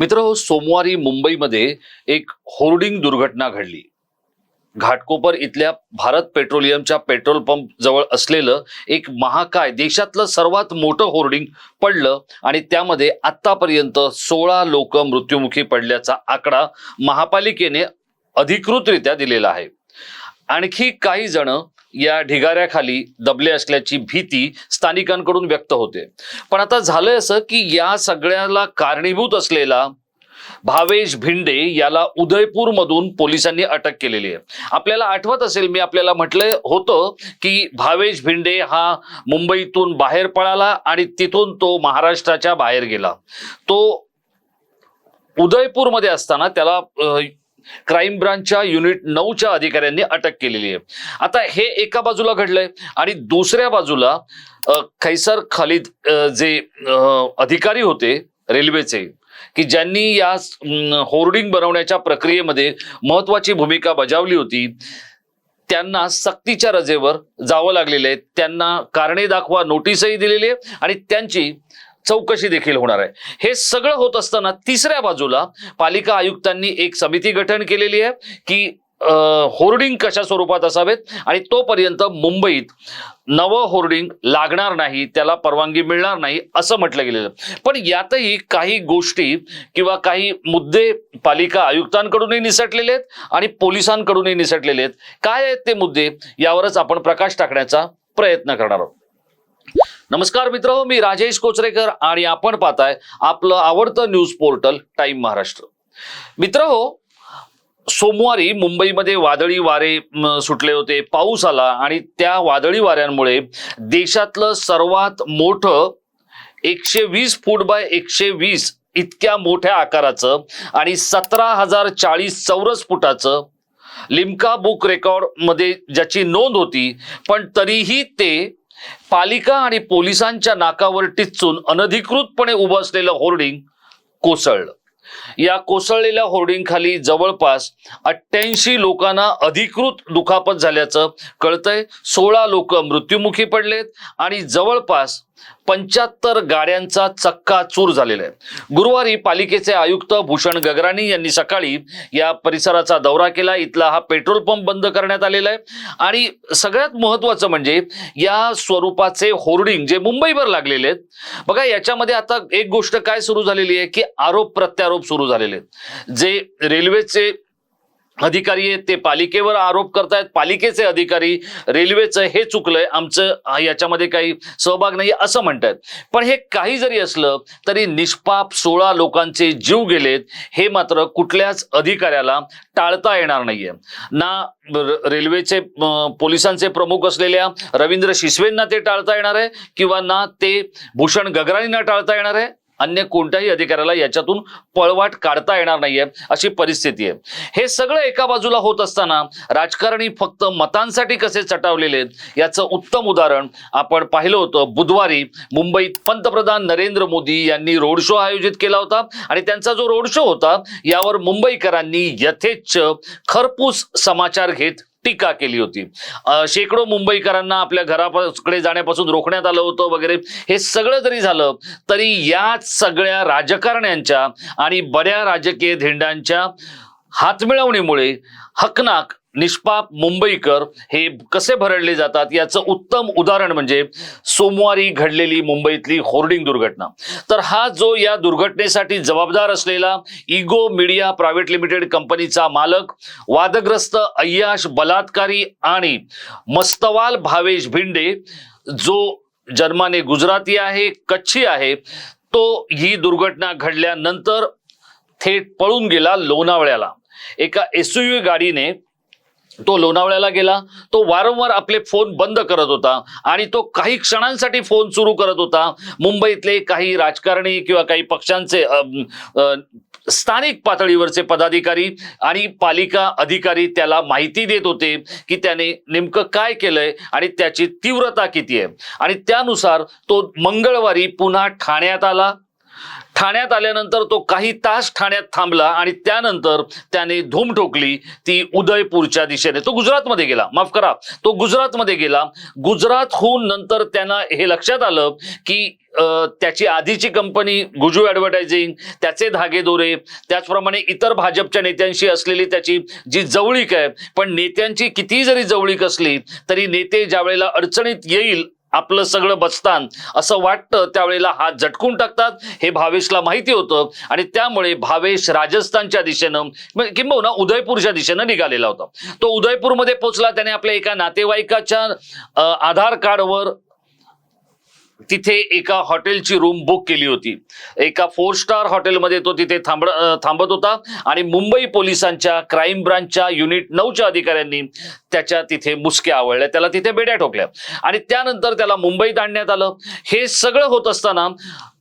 मित्र सोमवारी मुंबईमध्ये एक होर्डिंग दुर्घटना घडली. घाटकोपर इथल्या भारत पेट्रोलियमच्या पेट्रोल पंप जवळ असलेलं एक महाकाय देशातलं सर्वात मोठं होर्डिंग पडलं आणि त्यामध्ये आतापर्यंत सोळा लोक मृत्युमुखी पडल्याचा आकडा महापालिकेने अधिकृतरित्या दिलेला आहे. आणखी काही जण या ढिगाऱ्याखाली दबले असल्याची भीती स्थानिकांकडून व्यक्त होते. पण आता झालंय असं की या सगळ्याला कारणीभूत असलेला भावेश भिंडे याला उदयपूर मधून पोलिसांनी अटक केलेली आहे. आपल्याला आठवत असेल मी आपल्याला म्हटलं होतं की भावेश भिंडे हा मुंबईतून बाहेर पळाला आणि तिथून तो महाराष्ट्राच्या बाहेर गेला. तो उदयपूरमध्ये असताना त्याला क्राईम ब्रांचच्या युनिट नऊच्या अधिकाऱ्यांनी अटक केलेली आहे. आता हे एका बाजूला घडलंय आणि दुसऱ्या बाजूला खैसर खालिद जे अधिकारी होते रेल्वेचे की ज्यांनी या होर्डिंग बनवण्याच्या प्रक्रियेमध्ये महत्वाची भूमिका बजावली होती त्यांना सक्तीच्या रजेवर जावं लागलेलं आहे. त्यांना कारणे दाखवा नोटीसही दिलेली आहे आणि त्यांची चौकशी देखील होणार आहे. हे सगळं होत असताना तिसऱ्या बाजूला पालिका आयुक्तांनी एक समिती गठन केलेली आहे की होर्डिंग कशा स्वरूपात असावेत आणि तोपर्यंत मुंबईत नवं होर्डिंग लागणार नाही त्याला परवानगी मिळणार नाही असं म्हटलं गेलेलं पण यातही काही गोष्टी किंवा काही मुद्दे पालिका आयुक्तांकडूनही निसटलेले आहेत आणि पोलिसांकडूनही निसटलेले आहेत. काय आहेत ते मुद्दे? यावरच आपण प्रकाश टाकण्याचा प्रयत्न करणार आहोत. नमस्कार मित्र मी राजेश कोचरेकर आणि आपण पाहताय आपलं आवडतं न्यूज पोर्टल टाइम महाराष्ट्र. मित्र सोमवारी मुंबईमध्ये वादळी वारे सुटले होते पाऊस आला आणि त्या वादळी वाऱ्यांमुळे देशातलं सर्वात मोठं एकशे वीस फूट बाय एकशे वीस इतक्या मोठ्या आकाराचं आणि सतरा हजार चाळीस चौरस फुटाचं लिम्का बुक रेकॉर्डमध्ये ज्याची नोंद होती पण तरीही ते पालिका आणि पोलिसांच्या नाकावर टिचून अनधिकृतपणे उभं असलेलं होर्डिंग कोसळलं. या कोसळलेल्या होर्डिंग खाली जवळपास अठ्ठ्याऐंशी लोकांना अधिकृत दुखापत झाल्याचं कळतंय. सोळा लोक मृत्युमुखी पडलेत आणि जवळपास पंच्याहत्तर गाड्यांचा चक्काचूर झालेला आहे. गुरुवारी पालिकेचे आयुक्त भूषण गगराणी यांनी सकाळी या परिसराचा दौरा केला. इथला हा पेट्रोल पंप बंद करण्यात आलेला आहे. आणि सगळ्यात महत्वाचं म्हणजे या स्वरूपाचे होर्डिंग जे मुंबईवर लागलेले आहेत बघा याच्यामध्ये आता एक गोष्ट काय सुरू झालेली आहे की आरोप प्रत्यारोप सुरू झालेले आहेत. जे रेल्वेचे अधिकारी आहेत ते पालिकेवर आरोप करतायत. पालिकेचे अधिकारी रेल्वेचं हे चुकलंय आमचं याच्यामध्ये काही सहभाग नाही असं म्हणतायत. पण हे काही जरी असलं तरी निष्पाप सोळा लोकांचे जीव गेलेत हे मात्र कुठल्याच अधिकाऱ्याला टाळता येणार नाहीये. ना रेल्वेचे पोलिसांचे प्रमुख असलेल्या रवींद्र शिसवेंना ते टाळता येणार आहे किंवा ना ते भूषण गगराणींना टाळता येणार आहे? अन्य कोणत्याही अधिकाऱ्याला याच्यातून पळवाट काढता येणार नाहीये अशी परिस्थिती आहे. हे सगळं एका बाजूला होत असताना राजकारणी फक्त मतांसाठी कसे चटावलेले आहेत याचं उत्तम उदाहरण आपण पाहिलं होतं बुधवारी मुंबईत पंतप्रधान नरेंद्र मोदी यांनी रोड शो आयोजित केला होता आणि त्यांचा जो रोड शो होता यावर मुंबईकरांनी यथेच्छ खरपूस समाचार घेत टीका केली होती. शेकडो मुंबईकरांना आपल्या घराकडे जाण्यापासून रोखण्यात आलं होतं वगैरे. हे सगळं जरी झालं तरी या सगळ्या राजकारण्यांच्या आणि बऱ्या राजकीय धेंडांच्या हातमिळवणीमुळे हकनाक निष्पाप मुंबईकर हे कसे भरडले जातात? याचं उत्तम उदाहरण म्हणजे सोमवारी घडलेली मुंबईतली होर्डिंग दुर्घटना. तर हा जो या दुर्घटनेसाठी जबाबदार असलेला इगो मीडिया प्रायव्हेट लिमिटेड कंपनीचा मालक वादग्रस्त अय्याश बलात्कारी आणि मस्तवाल भावेश भिंडे जो जन्माने गुजराती आहे कच्छी आहे तो ही दुर्घटना घडल्यानंतर थेट पळून गेला लोणावळ्याला. एका एस गाडीने तो लोणावळ्याला गेला तो वारंवार आपले फोन बंद करत होता आणि तो काही क्षणांसाठी फोन सुरू करत होता. मुंबईतले काही राजकारणी किंवा काही पक्षांचे स्थानिक पातळीवरचे पदाधिकारी आणि पालिका अधिकारी त्याला माहिती देत होते की त्याने नेमकं काय केलंय आणि त्याची तीव्रता किती आहे. आणि त्यानुसार तो मंगळवारी पुन्हा ठाण्यात आला. ठाण्यात आल्यानंतर तो काही तास ठाण्यात थांबला आणि त्यानंतर त्याने धूम ठोकली ती उदयपूरच्या दिशेने. तो गुजरातमध्ये गेला. माफ करा. तो गुजरातमध्ये गेला. गुजरातहून नंतर त्यांना हे लक्षात आलं की त्याची आधीची कंपनी गुजू ॲडव्हर्टायझिंग त्याचे धागेदोरे त्याचप्रमाणे इतर भाजपच्या नेत्यांशी असलेली त्याची जी जवळीक आहे पण नेत्यांची कितीही जरी जवळीक असली तरी नेते ज्या वेळेला अडचणीत येईल आपलं सगळं बचतान असं वाटतं त्यावेळेला हात झटकून टाकतात. हे भावेशला माहिती होतं आणि त्यामुळे भावेश राजस्थानच्या दिशेनं किंबहुना उदयपूरच्या दिशेनं निघालेला होता. तो उदयपूरमध्ये पोहोचला त्याने आपल्या एका नातेवाईकाच्या आधार कार्डवर तिथे एका हॉटेलची रूम बुक केली होती. एका फोर स्टार हॉटेलमध्ये तो तिथे थांब थांबत होता आणि मुंबई पोलिसांच्या क्राईम ब्रांचच्या युनिट नऊच्या अधिकाऱ्यांनी त्याच्या तिथे मुसक्या आवळल्या. त्याला तिथे बेड्या ठोकल्या. आणि त्यानंतर त्याला मुंबईत आणण्यात आलं. हे सगळं होत असताना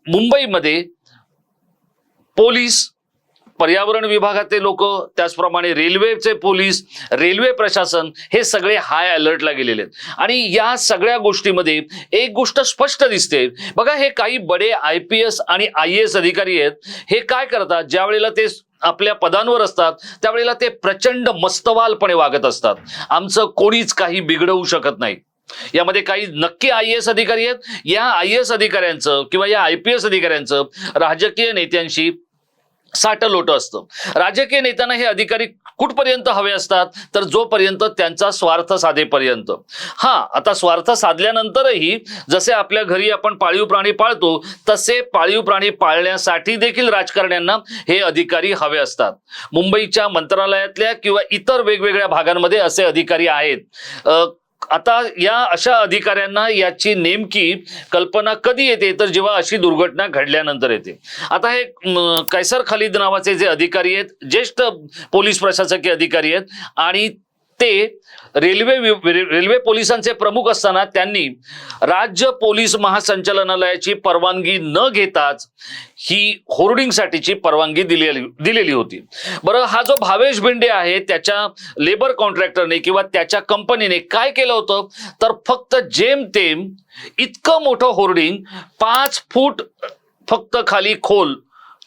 मुंबईमध्ये पोलीस पर्यावरण विभागाचे लोक त्याचप्रमाणे रेल्वेचे पोलीस रेल्वे प्रशासन हे सगळे हाय अलर्टला गेलेले आहेत. आणि या सगळ्या गोष्टीमध्ये एक गोष्ट स्पष्ट दिसते. बघा हे काही बडे आय पी एस आणि आय एस अधिकारी आहेत. हे काय करतात? ज्या वेळेला ते आपल्या पदांवर असतात त्यावेळेला ते प्रचंड मस्तवालपणे वागत असतात. आमचं कोणीच काही बिघडवू शकत नाही. यामध्ये काही नक्की आय एस अधिकारी आहेत. या आय एस अधिकाऱ्यांचं किंवा या आय पी एस अधिकाऱ्यांचं राजकीय नेत्यांशी साठ लोट असतं. राजकीय नेत्यांना हे अधिकारी कुठपर्यंत हवे असतात? तर जोपर्यंत त्यांचा स्वार्थ साधेपर्यंत. हा आता स्वार्थ साधल्यानंतरही जसे आपल्या घरी आपण पाळीव प्राणी पाळतो तसे पाळीव प्राणी पाळण्यासाठी देखील राजकारण्यांना हे अधिकारी हवे असतात. मुंबईच्या मंत्रालयातल्या किंवा इतर वेगवेगळ्या भागांमध्ये असे अधिकारी आहेत. आता या अशा अधिकाऱ्यांना याची नेमकी कल्पना कधी येते? तर जेव्हा अशी दुर्घटना घडल्यानंतर येते. आता हे कैसर खालिद नावाचे जे अधिकारी आहेत ज्येष्ठ पोलीस प्रशासकीय अधिकारी आहेत आणि ते रेल्वे रेल्वे पोलिसांचे प्रमुख असताना त्यांनी राज्य पोलीस महासंचालनालयाची परवानगी न घेताच ही होर्डिंगसाठीची परवानगी दिलेली दिलेली होती. बरं हा जो भावेश भेंडे आहे त्याच्या लेबर कॉन्ट्रॅक्टरने किंवा त्याच्या कंपनीने काय केलं होतं? तर फक्त जेमतेम इतकं मोठं होर्डिंग पाच फूट फक्त खाली खोल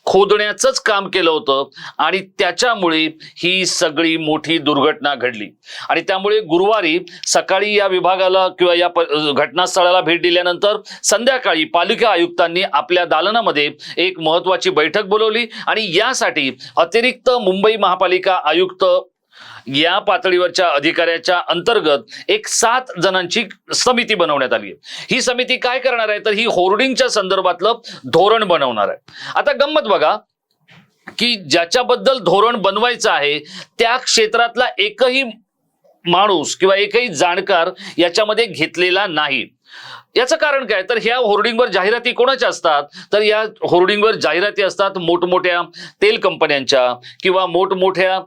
खोदण्याचंच काम केलं होतं आणि त्याच्यामुळे ही सगळी मोठी दुर्घटना घडली. आणि त्यामुळे गुरुवारी सकाळी या विभागाला किंवा या घटनास्थळाला भेट दिल्यानंतर संध्याकाळी पालिका आयुक्तांनी आपल्या दालनामध्ये एक महत्वाची बैठक बोलवली आणि यासाठी अतिरिक्त मुंबई महापालिका आयुक्त या पातळीवरच्या अधिकाऱ्याच्या अंतर्गत एक सात जणांची समिती बनवण्यात आली आहे. ही समिती काय करणार आहे? तर ही होर्डिंगच्या संदर्भातलं धोरण बनवणार आहे. आता गंमत बघा की ज्याच्याबद्दल धोरण बनवायचं आहे त्या क्षेत्रातला एकही माणूस किंवा एकही जाणकार याच्यामध्ये घेतलेला नाही. याचं कारण काय? तर ह्या होर्डिंगवर जाहिराती कोणाच्या असतात? तर या होर्डिंगवर जाहिराती असतात मोठमोठ्या तेल कंपन्यांच्या किंवा मोठमोठ्या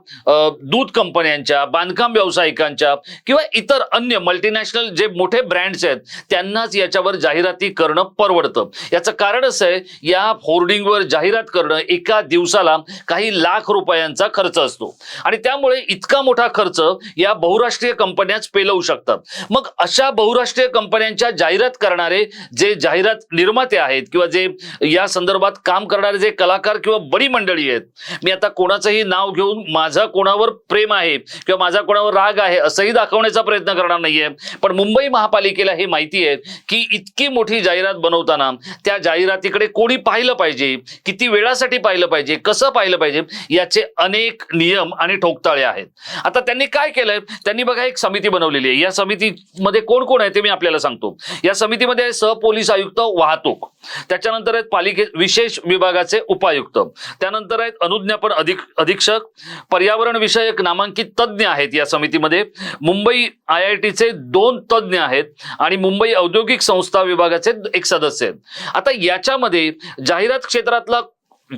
दूध कंपन्यांच्या बांधकाम व्यावसायिकांच्या किंवा इतर अन्य मल्टीनॅशनल जे मोठे ब्रँड्स आहेत त्यांनाच याच्यावर जाहिराती करणं परवडतं. याचं कारण असं आहे या होर्डिंगवर जाहिरात करणं एका दिवसाला काही लाख रुपयांचा खर्च असतो. आणि त्यामुळे इतका मोठा खर्च या बहुराष्ट्रीय कंपन्याच पेलवू शकतात. मग अशा बहुराष्ट्रीय कंपन्यांच्या जाहिरात करणारे जे जाहिरात निर्माते आहेत किंवा जे या संदर्भात काम करणारे जे कलाकार किंवा बडी मंडळी आहेत मी आता कोणाचंही नाव घेऊन माझा कोणावर प्रेम आहे किंवा माझा कोणावर राग आहे असंही दाखवण्याचा प्रयत्न करणार नाहीये. पण मुंबई महापालिकेला हे माहिती आहे की इतकी मोठी जाहिरात बनवताना त्या जाहिरातीकडे कोणी पाहिलं पाहिजे किती वेळासाठी पाहिलं पाहिजे कसं पाहिलं पाहिजे याचे अनेक नियम आणि ठोकताळे आहेत. आता त्यांनी काय केलंय? त्यांनी बघा एक समिती बनवलेली आहे. या समितीमध्ये कोण कोण आहे ते मी आपल्याला सांगतो. या समितीमध्ये सह सहपोलीस आयुक्त वाहतूक. त्याच्यानंतर आहेत पालिके विशेष विभागाचे उपायुक्त. त्यानंतर आहेत अनुज्ञापन अधिक अधीक्षक. पर्यावरण विषयक नामांकित तज्ज्ञ आहेत या समितीमध्ये. मुंबई आय आय टीचे दोन तज्ज्ञ आहेत आणि मुंबई औद्योगिक संस्था विभागाचे एक सदस्य आहेत. आता याच्यामध्ये जाहिरात क्षेत्रातला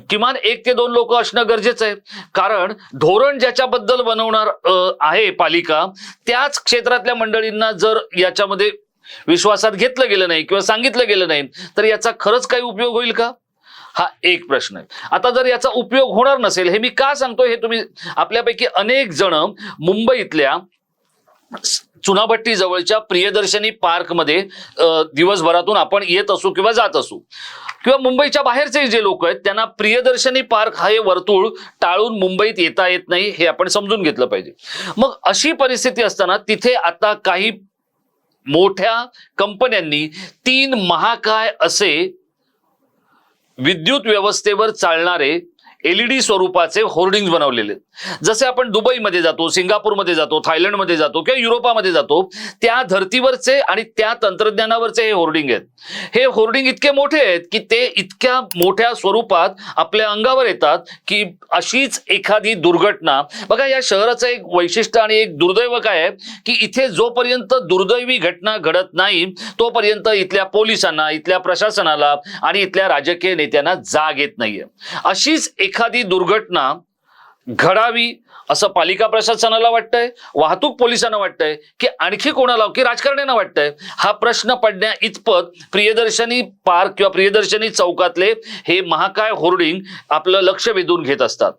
किमान एक ते दोन लोक असणं गरजेचं आहे. कारण धोरण ज्याच्याबद्दल बनवणार आहे पालिका त्याच क्षेत्रातल्या मंडळींना जर याच्यामध्ये विश्वासात घेतलं गेलं नाही किंवा सांगितलं गेलं नाही तर याचा खरंच काही उपयोग होईल का? हा एक प्रश्न आहे. आता जर याचा उपयोग होणार नसेल हे मी का सांगतो हे तुम्ही आपल्यापैकी अनेक जण मुंबईतल्या चुनाभट्टी जवळच्या प्रियदर्शनी पार्कमध्ये दिवसभरातून आपण येत असू किंवा जात असू. किंवा मुंबईच्या बाहेरचे जे लोक आहेत त्यांना प्रियदर्शनी पार्क हा हे वर्तुळ टाळून मुंबईत येता येत नाही हे आपण समजून घेतलं पाहिजे. मग अशी परिस्थिती असताना तिथे आता काही मोठ्या कंपन्यांनी तीन महाकाय असे विद्युत व्यवस्थेवर चालणारे एलईडी स्वरूपाचे होर्डिंग बनवलेले आहेत. जसे आपण दुबईमध्ये जातो सिंगापूरमध्ये जातो थायलंडमध्ये जातो किंवा युरोपामध्ये जातो त्या धर्तीवरचे आणि त्या तंत्रज्ञानावरचे हे होर्डिंग आहेत. हे होर्डिंग इतके मोठे आहेत की ते इतक्या मोठ्या स्वरूपात आपल्या अंगावर येतात की अशीच एखादी दुर्घटना. बघा या शहराचं एक वैशिष्ट्य आणि एक दुर्दैव काय आहे की इथे जोपर्यंत दुर्दैवी घटना घडत नाही तोपर्यंत इथल्या पोलिसांना इथल्या प्रशासनाला आणि इथल्या राजकीय नेत्यांना जाग येत नाहीये. अशीच एखादी दुर्घटना घडावी असं पालिका प्रशासनाला वाटतंय वाहतूक पोलिसांना वाटतंय की आणखी कोणाला की राजकारण्यांना वाटतंय? हा प्रश्न पडण्या इतपत प्रियदर्शनी पार्क किंवा प्रियदर्शनी चौकातले हे महाकाय होर्डिंग आपलं लक्ष वेधून घेत असतात.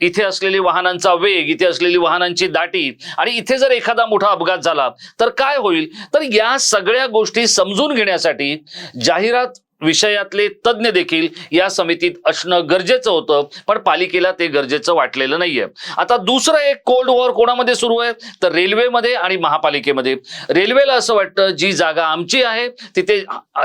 इथे असलेली वाहनांचा वेग इथे असलेली वाहनांची दाटी आणि इथे जर एखादा मोठा अपघात झाला तर काय होईल? तर या सगळ्या गोष्टी समजून घेण्यासाठी जाहिरात विषयातले तज्ज्ञ देखील या समितीत असणं गरजेचं होतं पण पालिकेला ते गरजेचं वाटलेलं नाहीये. आता दुसरं एक कोल्ड वॉर कोणामध्ये सुरू आहे? तर रेल्वेमध्ये आणि महापालिकेमध्ये. रेल्वेला असं वाटतं जी जागा आमची आहे तिथे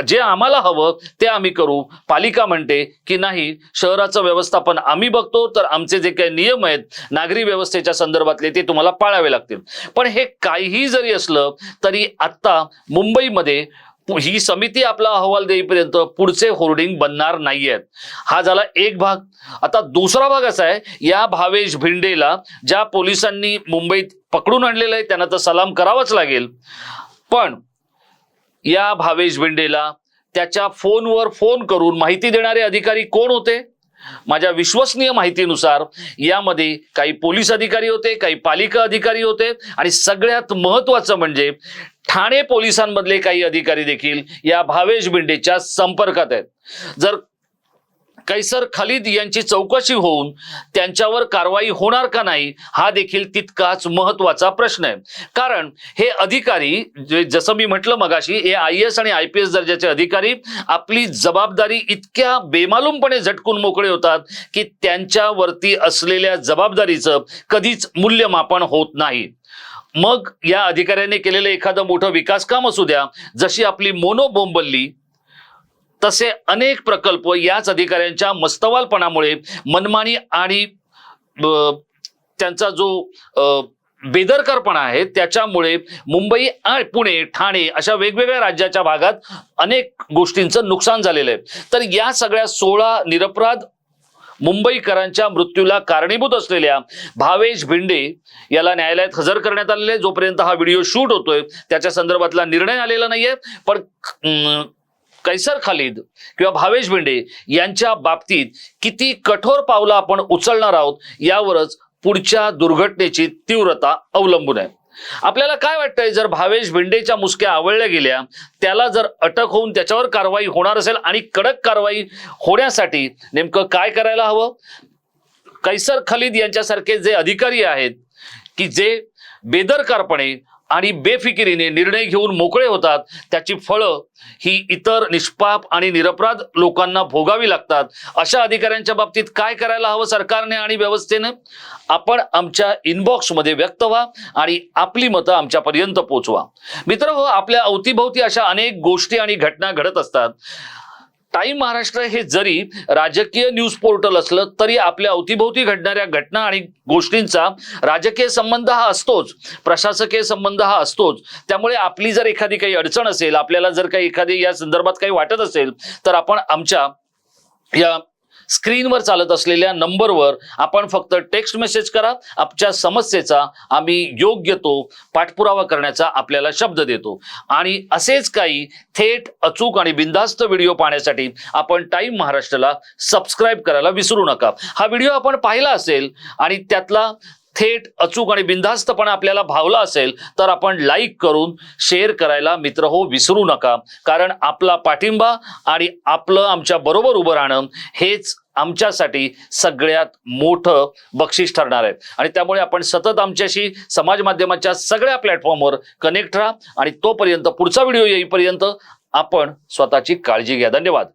जे आम्हाला हवं ते आम्ही करू. पालिका म्हणते की नाही शहराचं व्यवस्थापन आम्ही बघतो तर आमचे जे काही नियम आहेत नागरी व्यवस्थेच्या संदर्भातले ते तुम्हाला पाळावे लागतील. पण हे काहीही जरी असलं तरी आत्ता मुंबईमध्ये ही समिती आपला अहवाल देईपर्यंत पुढचे होर्डिंग बनणार नाहीयेत. हा झाला एक भाग. आता दुसरा भाग असा आहे या भावेश भिंडेला ज्या पोलिसांनी मुंबईत पकडून आणलेलं आहे त्यांना तर सलाम करावाच लागेल. पण या भावेश भिंडेला त्याच्या फोनवर फोन करून माहिती देणारे अधिकारी कोण होते? माझ्या विश्वसनीय माहितीनुसार यामध्ये काही पोलीस अधिकारी होते काही पालिका अधिकारी होते आणि सगळ्यात महत्वाचं म्हणजे ठाणे पोलिसांमधले काही अधिकारी देखील या भावेश बिंडेच्या संपर्कात आहेत. जर कैसर खालिद यांची चौकशी होऊन त्यांच्यावर कारवाई होणार का नाही हा देखील तितकाच महत्त्वाचा प्रश्न आहे. कारण हे अधिकारी जसं मी म्हटलं मगाशी हे आय एस आणि आय पी एस दर्जाचे अधिकारी आपली जबाबदारी इतक्या बेमालूमपणे झटकून मोकळे होतात की त्यांच्यावरती असलेल्या जबाबदारीचं कधीच मूल्यमापन होत नाही. मग या अधिकाऱ्याने केलेलं एखादं मोठं विकास काम असू द्या जशी आपली मोनो बोंबल्ली तसे अनेक प्रकल्प याच अधिकाऱ्यांच्या मस्तवालपणामुळे मनमानी आणि त्यांचा जो बेदरकारपणा आहे त्याच्यामुळे मुंबई आणि पुणे ठाणे अशा वेगवेगळ्या राज्याच्या भागात अनेक गोष्टींचं नुकसान झालेलं आहे. तर या सगळ्या सोळा निरपराध मुंबईकरांच्या मृत्यूला कारणीभूत असलेल्या भावेश भिंडे याला न्यायालयात हजर करण्यात आलेले जोपर्यंत हा व्हिडिओ शूट होतोय त्याच्या संदर्भातला निर्णय आलेला नाहीये. पण कैसर खालिद किंवा भावेश भेंडे यांच्या बाबतीत किती कठोर पावलं आपण उचलणार आहोत यावरच पुढच्या दुर्घटनेची तीव्रता अवलंबून आहे. आपल्याला काय वाटतंय जर भावेश भिंडेच्या मुसक्या आवळल्या गेल्या त्याला जर अटक होऊन त्याच्यावर कारवाई होणार असेल आणि कडक कारवाई होण्यासाठी नेमकं काय करायला हवं? कैसर खालिद यांच्यासारखे जे अधिकारी आहेत की जे बेदरकारपणे आणि बेफिकिरीने निर्णय घेऊन मोकळे होतात. त्याची फळं ही इतर निष्पाप आणि निरपराध लोकांना भोगावी लागतात. अशा अधिकाऱ्यांच्या बाबतीत काय करायला हवं सरकारने आणि व्यवस्थेने? आपण आमच्या इनबॉक्समध्ये व्यक्त व्हा आणि आपली मतं आमच्यापर्यंत पोचवा. मित्र हो आपल्या अवतीभोवती अशा अनेक गोष्टी आणि घटना घडत असतात. टाइम महाराष्ट्र हे जरी राजकीय न्यूज पोर्टल असलं तरी आपल्या अवतीभोवती घडणाऱ्या घटना आणि गोष्टींचा राजकीय संबंध हा असतोच प्रशासकीय संबंध हा असतोच. त्यामुळे आपली जर एखादी काही अडचण असेल आपल्याला जर काही एखादी या संदर्भात काही वाटत असेल तर आपण आमच्या या स्क्रीनवर चालत असलेल्या नंबरवर आपण फक्त टेक्स्ट मेसेज करा आमच्या समस्येचा आम्ही योग्य तो पाठपुरावा करण्याचा आपल्याला शब्द देतो. आणि असेच काही थेट अचूक आणि बिनधास्त व्हिडिओ पाहण्यासाठी आपण टाइम महाराष्ट्राला सबस्क्राईब करायला विसरू नका. हा व्हिडिओ आपण पाहिला असेल आणि त्यातला थेट अचूक आणि बिनधास्तपणा आपल्याला भावला असेल तर आपण लाईक करून शेअर करायला मित्र हो विसरू नका. कारण आपला पाठिंबा आणि आपलं आमच्या बरोबर उभं राहणं हेच आमच्यासाठी सगळ्यात मोठं बक्षीस ठरणार आहे. आणि त्यामुळे आपण सतत आमच्याशी समाज माध्यमाच्या सगळ्या प्लॅटफॉर्मवर कनेक्ट राहा आणि तोपर्यंत पुढचा व्हिडिओ येईपर्यंत आपण स्वतःची काळजी घ्या. धन्यवाद.